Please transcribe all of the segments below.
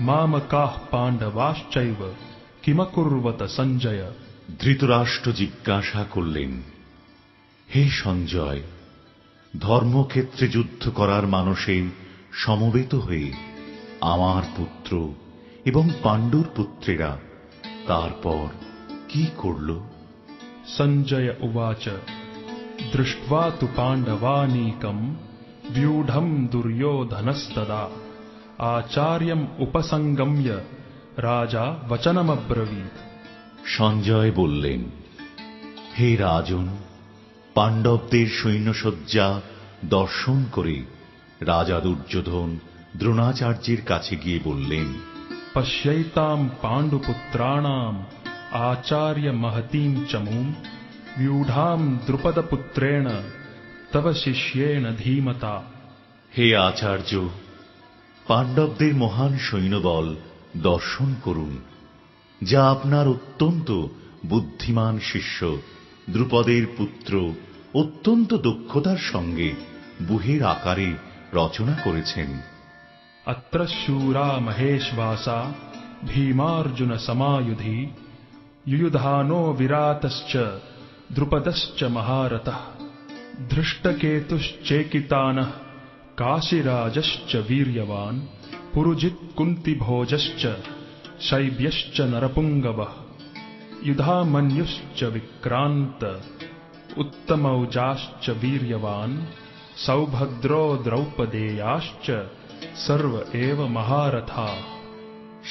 मामकाः पाण्डवाश्चैव किमकुर्वत सञ्जय ধৃতরাষ্ট্র জিজ্ঞাসা করলেন হে সঞ্জয় ধর্মক্ষেত্রে যুদ্ধ করার মানসে সমবেত হয়ে আমার পুত্র এবং পাণ্ডুর পুত্রেরা তারপর কি করল सञ्जय उवाच दृष्ट्वा तु पाण्डवानीकम् व्यूढम् दुर्योधनस्तदा आचार्यम् उपसङ्गम्य राजा वचनमब्रवीत् সঞ্জয় বললেন হে রাজন পাণ্ডবদের সৈন্যসজ্জা দর্শন করে রাজা দুর্যোধন দ্রোণাচার্যের কাছে গিয়ে বললেন पश्यैताम् पाण्डुपुत्राणाम् आचार्यमहतीम् चमूम् व्यूढाम् द्रुपदपुत्रेण तव शिष्येण धीमता হে আচার্য পাণ্ডবদের মহান সৈন্যবল দর্শন করুন যা আপনার অত্যন্ত বুদ্ধিমান শিষ্য দ্রুপদের পুত্র অত্যন্ত দক্ষতার সঙ্গে বুহের আকারে রচনা করেছেন अत्र शूरा महेश्वासा भीमार्जुनसमायुधि युयुधानो विरातश्च द्रुपदश्च महारथः धृष्टकेतुश्चेकितानः काशिराजश्च वीर्यवान् पुरुजित्कुन्तिभोजश्च शैब्यश्च नरपुङ्गवः युधामन्युश्च विक्रान्त उत्तमौजाश्च वीर्यवान् सौभद्रो द्रौपदेयाश्च सर्व एव महारथा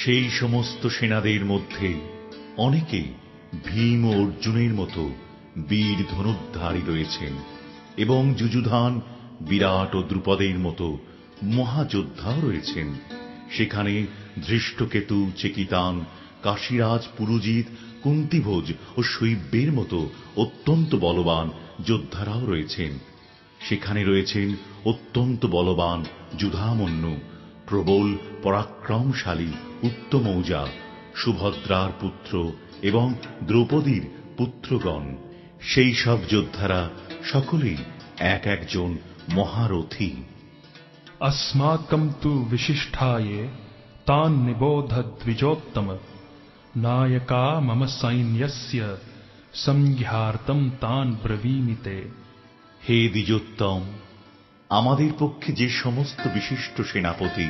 সেই সমস্ত সেনাদের মধ্যে অনেকে ভীম ও অর্জুনের মতো বীর ধনুদ্ধারী রয়েছেন এবং যুযুধান বিরাট ও দ্রুপদের মতো মহাযোদ্ধাও রয়েছেন। সেখানে ধৃষ্টকেতু, চেকিতান, কাশীরাজ, পুরুজিৎ, কুন্তিভোজ ও শৈব্যের মতো অত্যন্ত বলবান যোদ্ধারাও রয়েছেন। সেখানে রয়েছেন অত্যন্ত বলবান যুধামন্যু, প্রবল, পরাক্রমশালী উত্তমৌজা সুভদ্রার পুত্র এবং দ্রৌপদীর পুত্রগণ। সেই সব যোদ্ধারা সকলেই এক একজন মহারথী अस्माकम् तु विशिष्टाये तान् निबोधद्विजोत्तम नायका मम सैन्यस्य संज्ञार्थम् तान् ब्रवीमि ते হে দ্বিজোত্তম আমাদের পক্ষে যে সমস্ত বিশিষ্ট সেনাপতি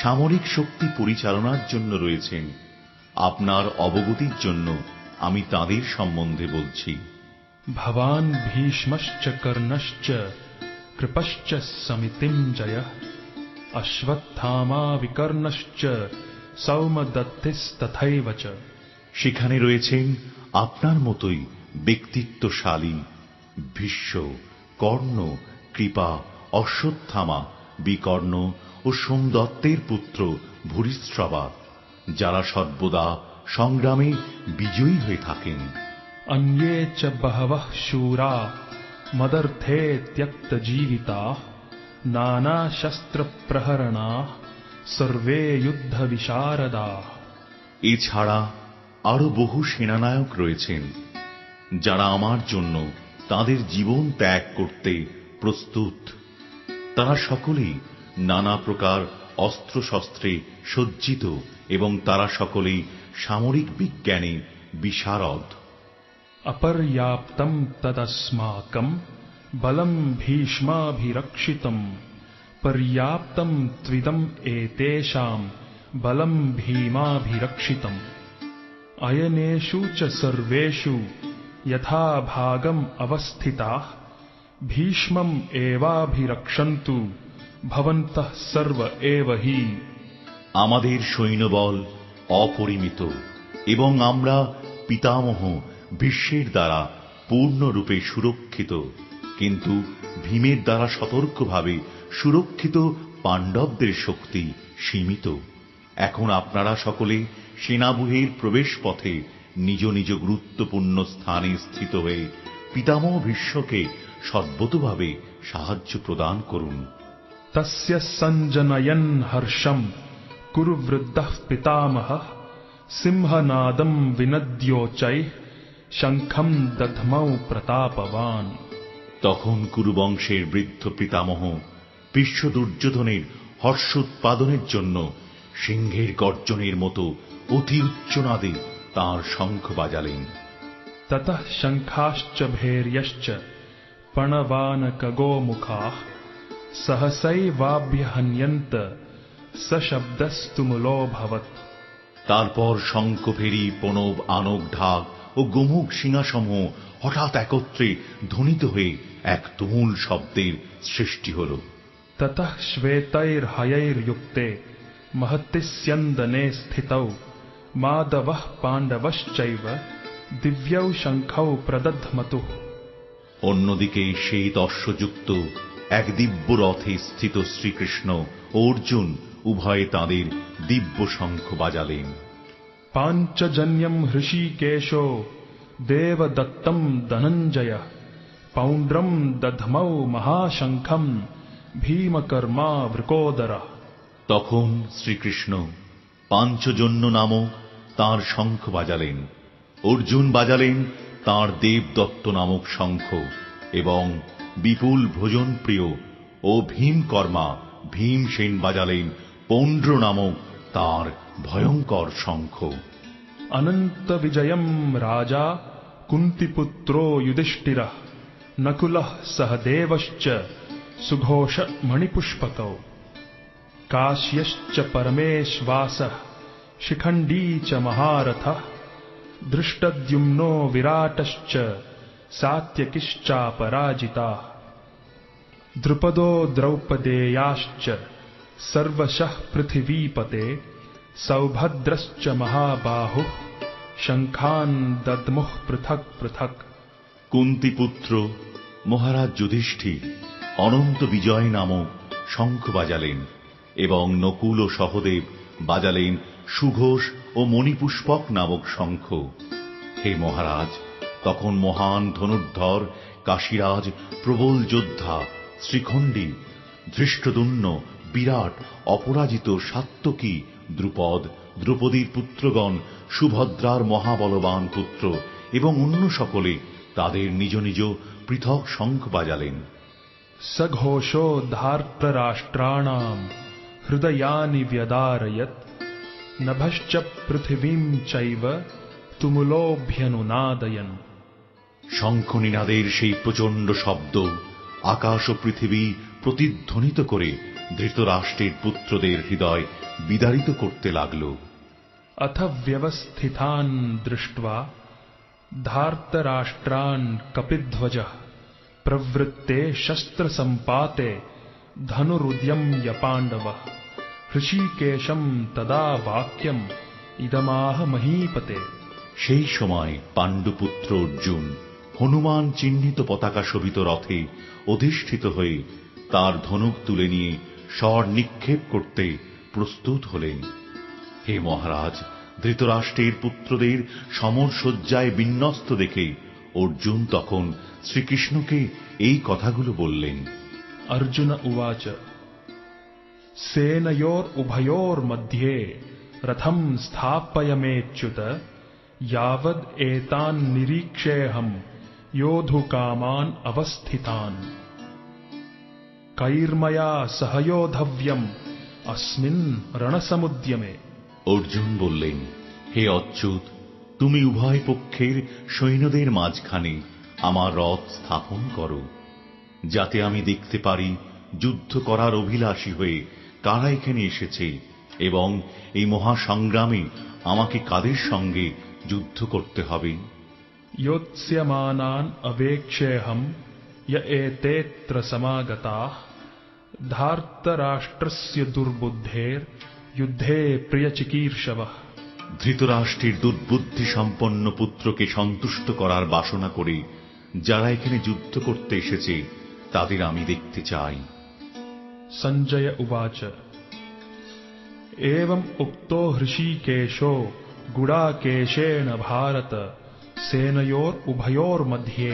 সামরিক শক্তি পরিচালনার জন্য রয়েছেন আপনার অবগতির জন্য আমি তাদের সম্বন্ধে বলছি भवान् भीष्मश्च कर्णश्च कृपश्च समितिञ्जयः अश्वत्थामा विकर्णश्च सौमदत्तिस्तथैव च সেখানে রয়েছেন আপনার মতোই ব্যক্তিত্বশালী ভীষ্ম কর্ণ কৃপা অশ্বত্থামা বিকর্ণ ও সোমদত্তের পুত্র ভূরিশ্রবা যারা সর্বদা সংগ্রামে বিজয়ী হয়ে থাকেন अन्ये च बहवः शूरा मदर्थे त्यक्तजीविताः नानाशस्त्रप्रहरणाः सर्वे युद्धविशारदाः এছাড়া আরো বহু সেনানায়ক রয়েছেন যারা আমার জন্য তাদের জীবন ত্যাগ করতে প্রস্তুত তারা সকলেই নানা প্রকার অস্ত্রশস্ত্রে সজ্জিত এবং তারা সকলেই সামরিক বিজ্ঞানে বিশারদ अपर्याप्तम् तदस्माकम् बलम् भीष्माभिरक्षितम् पर्याप्तम् त्विदम् एतेषाम् बलम् भीमाभिरक्षितम् अयनेषु च सर्वेषु यथा भागम् अवस्थिताः भीष्मम् एवाभिरक्षन्तु भवन्तः सर्व एव हि আমাদের সৈন্যবল অপরিমিত এবং আমরা পিতামহ বিশ্বের দ্বারা পূর্ণরূপে সুরক্ষিত, কিন্তু ভীমের দ্বারা সতর্কভাবে সুরক্ষিত পাণ্ডবদের শক্তি সীমিত। এখন আপনারা সকলে সেনাবুহের প্রবেশ পথে নিজ নিজ গুরুত্বপূর্ণ স্থানে স্থিত হয়ে পিতামহ ভীষ্মকে সদ্বতভাবে সাহায্য প্রদান করুন। তস্য সঞ্জনয়ন হর্ষম কুরুবৃদ্ধ পিতামহ সিংহনাদম বিনদ্যোচৈঃ শঙ্খম দধমৌ প্রতাপবান। তখন কুরুবংশের বৃদ্ধ পিতামহ বিশ্ব দুর্যোধনের হর্ষ উৎপাদনের জন্য সিংহের গর্জনের মতো অতি উচ্চনাদে তাঁর শঙ্খ বাজালেন। তত শঙ্খাশ্চ ভেরিয়শ্চ পণবান কগো মুখা কগোমুখা সহসৈবাভ্যহন্যন্ত সশব্দস্তুমূলো ভবত তারপর শঙ্খ ফেরি পণব আনক ঢাক ও গোমুখ শিঙাসমূহ হঠাৎ একত্রে ধ্বনিত হয়ে এক তুমুল শব্দের সৃষ্টি হল। ততঃ শ্বেতৈর্হয়ৈর্যুক্তে মহতিস্যন্দনে মা মাধবঃ পাণ্ডবশ্চৈব দিব্যৌ শঙ্খৌ প্রদধমতু। অন্যদিকে সেই দর্শযুক্ত এক দিব্য রথে স্থিত শ্রীকৃষ্ণ অর্জুন উভয়ে তাঁদের দিব্য শঙ্খ বাজালেন। पाञ्चजन्यम् हृषीकेशो देवदत्तम् धनञ्जयः पौण्ड्रम् दध्मौ महाशङ्खम् भीमकर्मा वृकोदरः তখন শ্রীকৃষ্ণ পাঞ্চজন্য নামক তাঁর শঙ্খ বাজালেন অর্জুন বাজালেন তাঁর দেবদত্ত নামক শঙ্খ এবং বিপুল ভোজন প্রিয় ও ভীমকর্মা ভীমসেন বাজালেন পৌণ্ড্র নামক তাঁর ভয়ঙ্কর শঙ্খ अनन्तविजयम् राजा कुन्तिपुत्रो युधिष्ठिरः नकुलः सहदेवश्च सुघोष मणिपुष्पकौ काश्यश्च परमेश्वासः शिखण्डी च महारथः दृष्टद्युम्नो विराटश्च सात्यकिश्चापराजिताः द्रुपदो द्रौपदेयाश्च सर्वशः पृथिवीपते सौभद्रश्च महाबाहुः शङ्खान् दद्मुः पृथक् पृथक् কুন্তিপুত্র মহারাজ যুধিষ্ঠির অনন্ত বিজয় নামক শঙ্খ বাজালেন এবং নকুল ও সহদেব বাজালেন সুঘোষ ও মণিপুষ্পক নামক শঙ্খ হে মহারাজ তখন মহান ধনুর্ধর কাশীরাজ প্রবল যোদ্ধা শ্রীখণ্ডী ধৃষ্টদুন্ন বিরাট অপরাজিত সাত্যকী দ্রুপদ দ্রুপদীর পুত্রগণ সুভদ্রার মহাবলবান পুত্র এবং অন্য সকলে তাদের নিজ নিজ পৃথক শঙ্খ বাজালেন। সঘোষো ধার্তরাষ্ট্রাণাম হৃদয়ানি ব্যদারয়ত নভশ্চ পৃথিবীম চৈব তুমুলোভ্যনুনাদয়ন। শঙ্খনিনাদের সেই প্রচণ্ড শব্দ আকাশ ও পৃথিবী প্রতিধ্বনিত করে ধৃতরাষ্ট্রের পুত্রদের হৃদয় বিদারিত করতে লাগল। অথ ব্যবস্থিতান দৃষ্টা ধার্তরাষ্ট্রান কপিধ্বজ প্রবৃত্তে শস্ত্র সম্পাতে ধনুরুদ্যম্য পাণ্ডব হৃষিকেশম তদা বাক্যম ইদমাহ মহীপতে সেই সময় পাণ্ডুপুত্র অর্জুন হনুমান চিহ্নিত পতাকা শোভিত রথে অধিষ্ঠিত হয়ে তার ধনুক তুলে নিয়ে স্বর নিক্ষেপ করতে প্রস্তুত হলেন হে মহারাজ ধৃতরাষ্ট্রের পুত্রদের সমর শয্যায় বিন্যস্ত দেখে অর্জুন তখন শ্রীকৃষ্ণকে এই কথাগুলো বললেন अर्जुन उवाच सेनयोरुभयोर्मध्ये रथम् स्थापयमेच्युत यावद् एतान् निरीक्षेऽहम् योद्धुकामान् अवस्थितान् কাইর্ময়া সহযোধব্যম অস্মিন রণসমুদ্যমে অর্জুন বললেন হে অচ্যুত তুমি উভয় পক্ষের সৈন্যদের মাঝখানে আমার রথ স্থাপন করো যাতে আমি দেখতে পারি যুদ্ধ করার অভিলাষী হয়ে কারা এখানে এসেছে এবং এই মহাসংগ্রামে আমাকে কাদের সঙ্গে যুদ্ধ করতে হবে যোৎস্যমানান অবেক্ষেহম य एतेऽत्र समागताः धार्तराष्ट्रस्य दुर्बुद्धेर्युद्धे प्रियचिकीर्षवः ধৃতরাষ্ট্রের দুর্বুদ্ধি সম্পন্ন পুত্রকে সন্তুষ্ট করার বাসনা করে যারা এখানে যুদ্ধ করতে এসেছে তাদের আমি দেখতে চাই सञ्जय उवाच एवम् उक्तो हृषीकेशो गुडाकेशेन भारत सेनयोरुभयोर्मध्ये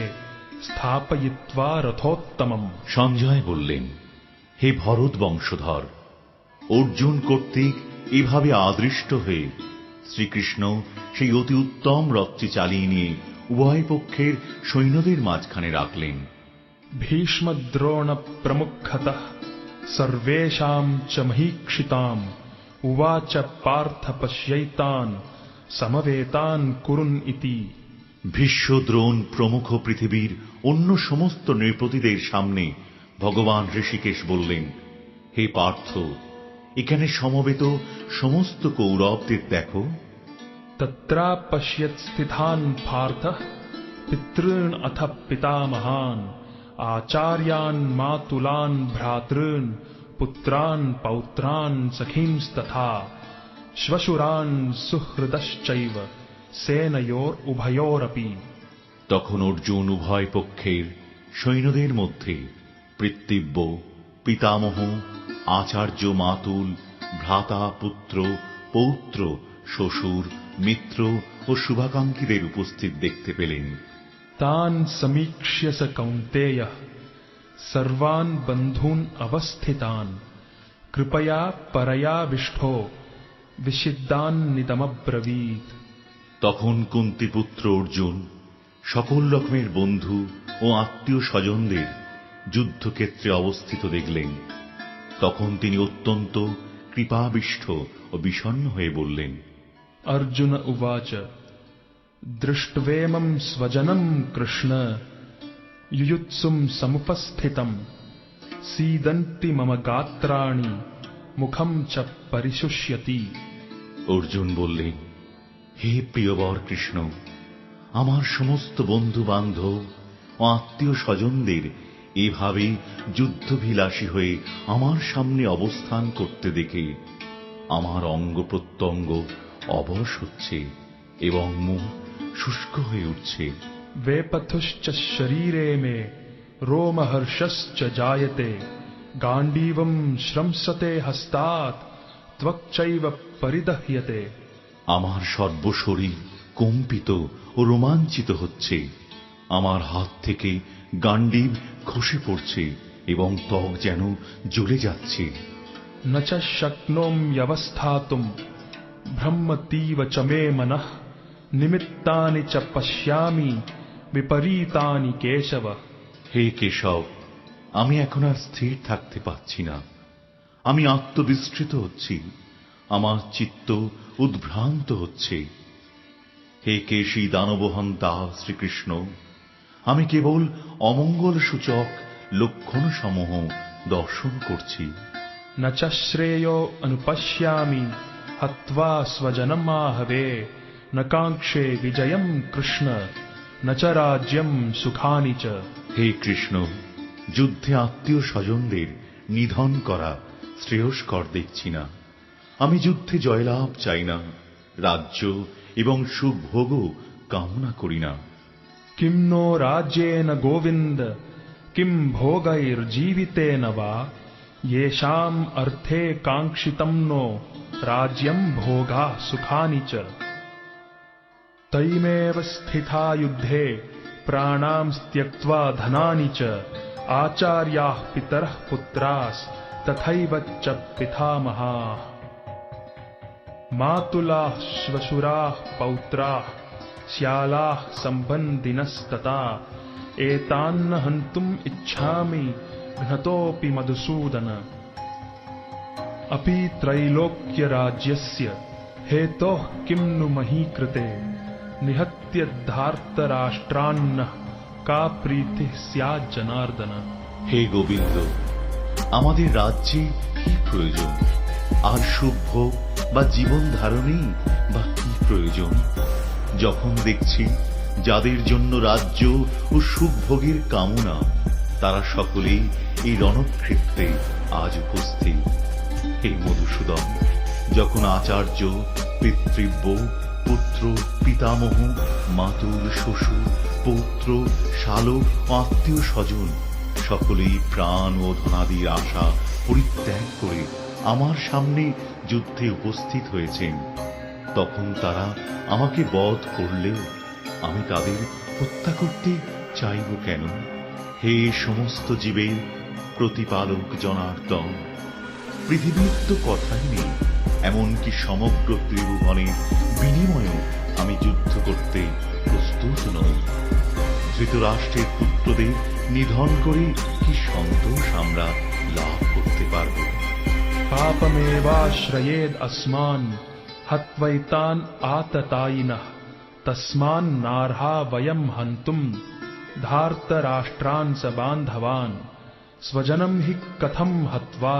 স্থাপয়িত্বা রথোত্তমম। সঞ্জয় বললেন হে ভরত বংশধর অর্জুন কর্তৃক এভাবে আদৃষ্ট হয়ে শ্রীকৃষ্ণ সেই অতি উত্তম রথটি চালিয়ে নিয়ে উভয় পক্ষের সৈন্যদের মাঝখানে রাখলেন। ভীষ্মদ্রোণ প্রমুখত সর্বেশাম চ মহীক্ষিতাম উবাচ পার্থ পশ্যৈতান সমবেতান কুরুন ইতি। ভীষ্ম দ্রোণ প্রমুখ পৃথিবীর অন্য সমস্ত নৃপতিদের সামনে ভগবান ঋষিকেশ বললেন, হে পার্থ, এখানে সমবেত সমস্ত কৌরবদের দেখো। তত্রা স্থিতান পার্থ, পিতৃণ অথ পিতামহান আচার্যান মাতুলান ভ্রাতৃণ, পুত্রান পৌত্রান সখীংস্তথা শ্বশুরান সুহৃদশ্চৈব। সেনয়োর উভয়োরপি। তখন অর্জুন উভয় পক্ষের সৈন্যদের মধ্যে পৃত্তিব্য পিতামহ আচার্য মাতুল ভ্রাতা পুত্র পৌত্র শ্বশুর মিত্র ও শুভাকাঙ্ক্ষীদের উপস্থিত দেখতে পেলেন। তান সমীক্ষ্য স কৌন্তেয় সর্বান বন্ধুন অবস্থিতান কৃপয়া পরয়াবিষ্ঠ বিশিদ্দান নিদমব্রবীত তখন কুন্তিপুত্র অর্জুন সকল রকমের বন্ধু ও আত্মীয় স্বজনদের যুদ্ধক্ষেত্রে অবস্থিত দেখলেন তখন তিনি অত্যন্ত কৃপাবিষ্ঠ ও বিষণ্ণ হয়ে বললেন अर्जुन उवाच दृष्ट्वेमम् स्वजनम् कृष्ण युयुत्सुम् समुपस्थितम् सीदन्ति मम गात्राणि मुखम् च परिशुष्यति অর্জুন বললেন হে প্রিয়বর কৃষ্ণ, আমার সমস্ত বন্ধুবান্ধব ও আত্মীয় স্বজনদের এভাবে যুদ্ধভিলাষী হয়ে আমার সামনে অবস্থান করতে দেখে আমার অঙ্গ প্রত্যঙ্গ অবশ হচ্ছে এবং মুখ শুষ্ক হয়ে উঠছে। বেপথশ্চ শরীরে মে রোমহর্ষশ্চ জায়তে, গাণ্ডীবম শ্রমসতে হস্তাৎ, ত্বকচৈব পরিদহ্যতে। আমার সর্বশরীর কম্পিত ও রোমাঞ্চিত হচ্ছে। আমার হাত থেকে গান্ডীব খসে পড়ছে এবং ত্বক যেন জ্বলে যাচ্ছে। ন চ শক্নোম্যবস্থাতুম ব্রহ্মতীব চ মে মনঃ নিমিত্তানি চ পশ্যামি বিপরীতানি কেশব। হে কেশব আমি এখন আর স্থির থাকতে পারছি না। আমি আত্মবিস্তৃত হচ্ছি। আমার চিত্ত উদ্ভ্রান্ত হচ্ছে হে কেশী দানবহন্তা শ্রীকৃষ্ণ আমি কেবল অমঙ্গল সূচক লক্ষণ সমূহ দর্শন করছি न च श्रेयो अनुपश्यामि हत्वा स्वजनमाहवे न काङ्क्षे विजयम् कृष्ण न च राज्यम् सुखानि च হে কৃষ্ণ যুদ্ধে আত্মীয় স্বজনদের নিধন করা শ্রেয়স্কর দেখছি না আমি যুদ্ধে জয়লাভ চাই না রাজ্য এবং সুভোগও কামনা করি না किम् नो राज्येन गोविन्द किम् भोगैर्जीवितेन वा येषाम् अर्थे काङ्क्षितम् नो राज्यम् भोगा सुखानि च तैमेव स्थिता युद्धे प्राणाम् त्यक्त्वा धनानि च आचार्याः पितरः पुत्रास्तथैव च पितामहाः मातुलाः श्वशुराः पौत्राः श्यालाः सम्बन्धिनस्तथा एतान्न हन्तुम् इच्छामि घ्नतोऽपि मधुसूदन अपि त्रैलोक्यराज्यस्य हेतोः किम् नु मही कृते निहत्य धार्तराष्ट्रान्नः का प्रीतिः स्याज्जनार्दन হে গোবিন্দ আমাদের রাজ্যে কি প্রয়োজন আর শুভ বা জীবন ধারণেই বা কি প্রয়োজন? যখন দেখছি যাদের জন্য রাজ্য ও সুখভোগের কামনা, তারা সকলেই এই রণক্ষেত্রে আজ উপস্থিত। হে মধুসূদন, যখন আচার্য, পিতৃব্য, পুত্র, পিতামহ, মাতুল, শ্বশুর, পৌত্র, শালক, আত্মীয় স্বজন সকলেই প্রাণ ও ধনাদির আশা পরিত্যাগ করে আমার সামনে যুদ্ধে উপস্থিত হয়েছেন। তখন তারা আমাকে বধ করলেও আমি তাদের হত্যা করতে চাইব কেন? হে সমস্ত জীবের প্রতিপালক জনার্দন, পৃথিবীর তো কথাই নেই, এমনকি সমগ্র ত্রিভুবনের বিনিময়েও আমি যুদ্ধ করতে প্রস্তুত নই। ধৃতরাষ্ট্রের পুত্রদের নিধন করে কি সন্তোষ আমরা লাভ করতে পারব? पापमेवाश्रयेद् अस्मान् हत्वैतान् आततायिनः तस्मान्नार्हा वयम् हन्तुम् धार्तराष्ट्रान् स बान्धवान् स्वजनम् हि कथम् हत्वा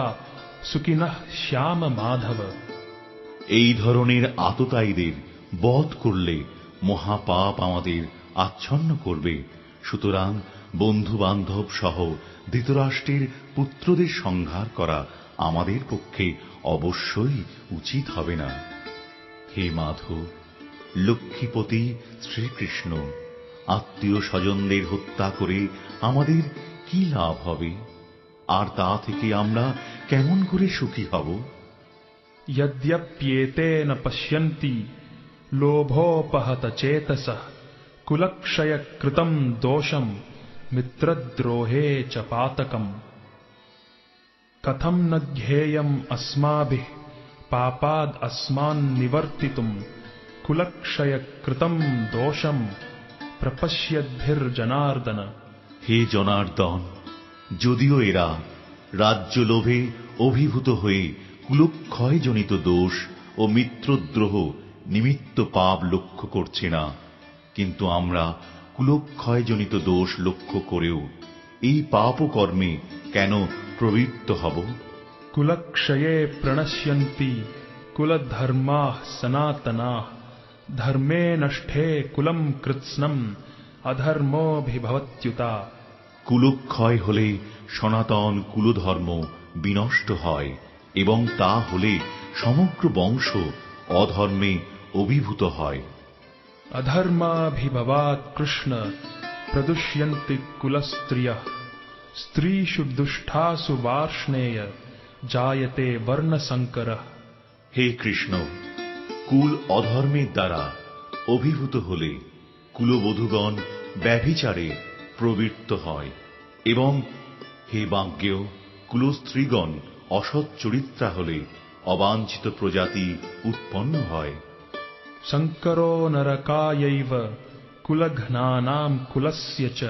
सुखिनः श्याम माधव এই ধরনের আততায়ীদের বধ করলে মহাপাপ আমাদের আচ্ছন্ন করবে সুতরাং বন্ধু বান্ধব সহ ধৃতরাষ্ট্রের পুত্রদের সংহার করা আমাদের পক্ষে অবশ্যই উচিত হবে না হে মাধব লক্ষ্মীপতি শ্রীকৃষ্ণ আত্মীয় স্বজনদের হত্যা করে আমাদের কি লাভ হবে আর তা থেকে আমরা কেমন করে সুখী হব यद्यप्येते न पश्यन्ति लोभोपहत चेतसः कुलक्षयकृतम् दोषम् मित्रद्रोहे च पातकम् कथम् न ज्ञेयम् अस्माभिः पापाद् अस्मान् निवर्तितुम् कुलक्षयकृतम् दोषम् प्रपश्यद्भिर्जनार्दन হে জনার্দন যদিও এরা রাজ্য লোভে অভিভূত হয়ে কুলক্ষয়জনিত দোষ ও মিত্রদ্রোহ নিমিত্ত পাপ লক্ষ্য করছে না কিন্তু আমরা কুলক্ষয়জনিত দোষ লক্ষ্য করেও এই পাপ কর্মে কেন প্রবৃত্ত হব। কুলক্ষয়ে প্রণশ্যন্তি কুলধর্মা সনাতনা। ধর্মে নষ্ঠে কুলম কৃৎস্নম অধর্মভিভবত্যুতা। কুলক্ষয় হলে সনাতন কুলধর্ম বিনষ্ট হয় এবং তা হলে সমগ্র বংশ অধর্মে অভিভূত হয়। অধর্মাভিভবাৎ কৃষ্ণ প্রদুষ্যন্তি কুলস্ত্রিয়ঃ। স্ত্রীষু দুষ্ঠাসু বার্ষ্ণেয় জায়তে বর্ণসঙ্কর। হে কৃষ্ণ কুল অধর্মের দ্বারা অভিভূত হলে কুলবধূগণ ব্যভিচারে প্রবৃত্ত হয় এবং হে বাজ্ঞেয় কুলস্ত্রীগণ অসৎ চরিত্রা হলে অবাঞ্ছিত প্রজাতি উৎপন্ন হয়। শঙ্কর নরকায়ৈব কুলঘ্নানাম কুলস্য চ।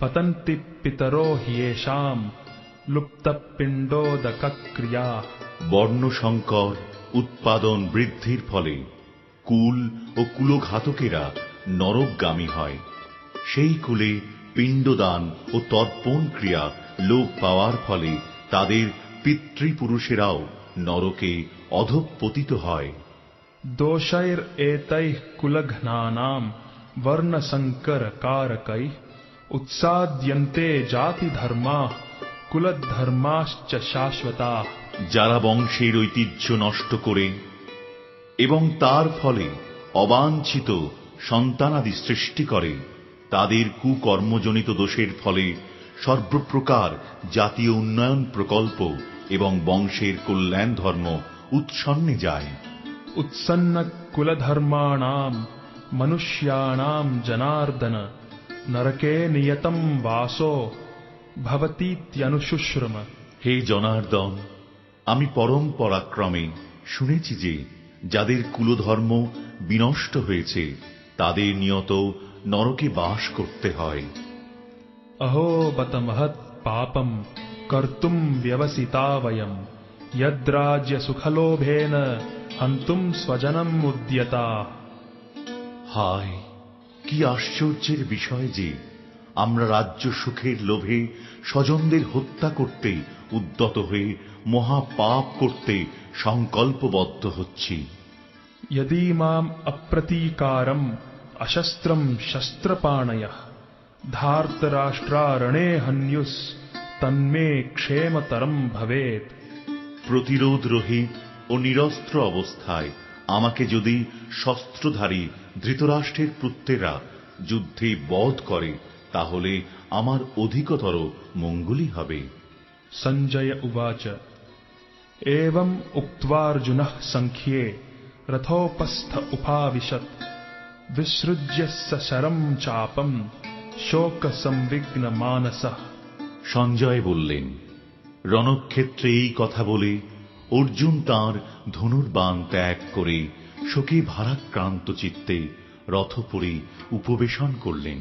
पतन्ति पितरो ह्येषाम् लुप्तपिण्डोदकक्रिया বর্ণসংকর উৎপাদন বৃদ্ধির ফলে কুল ও কুলঘাতকেরা নরকগামী হয় সেই কুলে পিণ্ডদান ও তর্পণ ক্রিয়া লোপ পাওয়ার ফলে তাদের পিতৃপুরুষেরাও নরকে অধঃপতিত হয় दोषैरेतैः कुलघ्नानाम् উৎসাদ্যন্তে জাতি ধর্মা কুলধর্মাশ্চ শাশ্বতা যারা বংশের ঐতিহ্য নষ্ট করে এবং তার ফলে অবাঞ্ছিত সন্তানাদি সৃষ্টি করে তাদের কুকর্মজনিত দোষের ফলে সর্বপ্রকার জাতীয় উন্নয়ন প্রকল্প এবং বংশের কল্যাণ ধর্ম উৎসন্নে যায়। উৎসন্ন কুলধর্মাণাম মনুষ্যাণাম জনার্দন। নরকে নিয়তম বাসো ভবতীত্যনুশুশ্রম হে জনার্দন আমি পরম পরাক্রমে শুনেছি যে যাদের কুলধর্ম বিনষ্ট হয়েছে তাদের নিয়ত নরকে বাস করতে হয়। অহো বত মহৎ পাপম কর্তুম ব্যবসিতাবয়ম যদ্রাজ্য সুখলোভেন হন্তুম স্বজনম উদ্যতা হায় কি আশ্চর্যের বিষয় যে আমরা রাজ্য সুখের লোভে স্বজনদের হত্যা করতে উদ্যত হয়ে মহা পাপ করতে সংকল্পবদ্ধ হচ্ছি यदि माम अप्रतीकारम अशस्त्रम शस्त्रपाणय धार्तराष्ट्रारणे हन्युस तन्मे क्षेमतरम भवेत প্রতিরোধ রহিত ও নিরস্ত্র অবস্থায় আমাকে যদি শস্ত্রধারী ধৃতরাষ্ট্রের পুত্রেরা যুদ্ধে বধ করে তাহলে আমার অধিকতর মঙ্গলই হবে। সঞ্জয় উবাচ। এবং উক্তার্জুন সংখ্যে রথোপস্থ উপাবিশত বিসৃজ্য সরম চাপম শোক সংবিঘ্ন মানস সঞ্জয় বললেন রণক্ষেত্রে এই কথা বলে অর্জুন তাঁর ধনুর্বাণ ত্যাগ করে শোকে ভারাক্রান্ত চিত্তে রথপুরী উপবেশন করলেন।